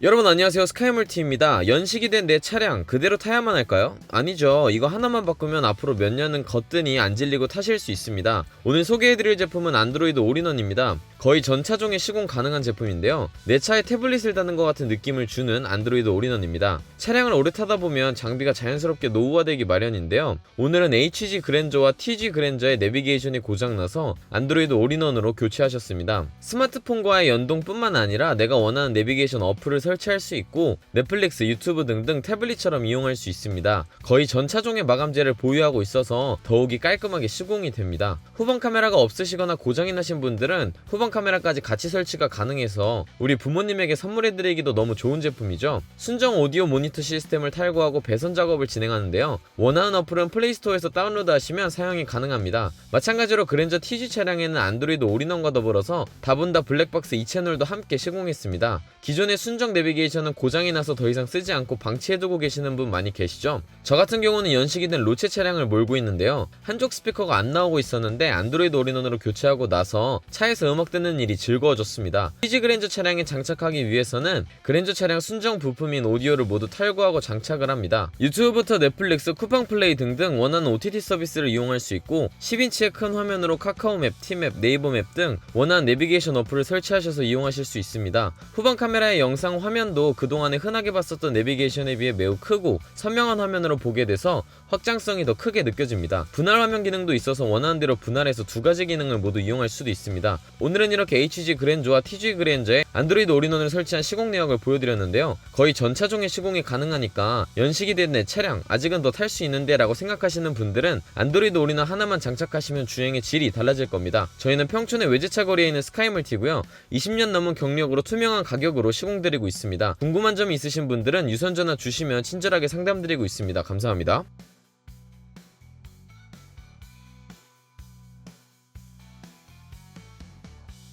여러분 안녕하세요. 스카이물티입니다. 연식이 된 내 차량 그대로 타야만 할까요? 아니죠. 이거 하나만 바꾸면 앞으로 몇 년은 거뜬히 안 질리고 타실 수 있습니다. 오늘 소개해드릴 제품은 안드로이드 올인원입니다. 거의 전 차종에 시공 가능한 제품인데요. 내 차에 태블릿을 다는 것 같은 느낌을 주는 안드로이드 올인원입니다. 차량을 오래 타다 보면 장비가 자연스럽게 노후화되기 마련인데요. 오늘은 HG 그랜저와 TG 그랜저의 내비게이션이 고장나서 안드로이드 올인원으로 교체하셨습니다. 스마트폰과의 연동뿐만 아니라 내가 원하는 내비게이션 어플을 설치할 수 있고 넷플릭스, 유튜브 등등 태블릿처럼 이용할 수 있습니다. 거의 전 차종의 마감재를 보유하고 있어서 더욱이 깔끔하게 시공이 됩니다. 후방 카메라가 없으시거나 고장이 나신 분들은 후방 카메라까지 같이 설치가 가능해서 우리 부모님에게 선물해드리기도 너무 좋은 제품이죠. 순정 오디오 모니터 시스템을 탈거하고 배선 작업을 진행하는데요. 원하는 어플은 플레이스토어에서 다운로드 하시면 사용이 가능합니다. 마찬가지로 그랜저 TG 차량에는 안드로이드 올인원과 더불어서 다분다 블랙박스 2채널도 함께 시공했습니다. 기존의 순정 내비게이션은 고장이 나서 더 이상 쓰지 않고 방치해두고 계시는 분 많이 계시죠? 저 같은 경우는 연식이 된 로체 차량을 몰고 있는데요. 한쪽 스피커가 안 나오고 있었는데 안드로이드 올인원으로 교체하고 나서 차에서 음악 듣는 일이 즐거워졌습니다. TG 그랜저 차량에 장착하기 위해서는 그랜저 차량 순정 부품인 오디오를 모두 탈거하고 장착을 합니다. 유튜브부터 넷플릭스, 쿠팡 플레이 등등 원하는 OTT 서비스를 이용할 수 있고 10인치의 큰 화면으로 카카오 맵, 티맵, 네이버 맵 등 원하는 내비게이션 어플을 설치하셔서 이용하실 수 있습니다. 후방 카메라의 영상 화 면도 그동안에 흔하게 봤었던 내비게이션에 비해 매우 크고 선명한 화면으로 보게 돼서 확장성이 더 크게 느껴집니다. 분할 화면 기능도 있어서 원하는 대로 분할해서 두 가지 기능을 모두 이용할 수도 있습니다. 오늘은 이렇게 HG 그랜저와 TG 그랜저에 안드로이드 올인원을 설치한 시공 내역을 보여드렸는데요. 거의 전 차종의 시공이 가능하니까 연식이 된 내 차량 아직은 더 탈 수 있는데 라고 생각하시는 분들은 안드로이드 올인원 하나만 장착하시면 주행의 질이 달라질 겁니다. 저희는 평촌의 외제차 거리에 있는 스카이물티고요. 20년 넘은 경력으로 투명한 가격으로 시공드리고 있습니다. 궁금한 점이 있으신 분들은 유선 전화 주시면 친절하게 상담드리고 있습니다. 감사합니다.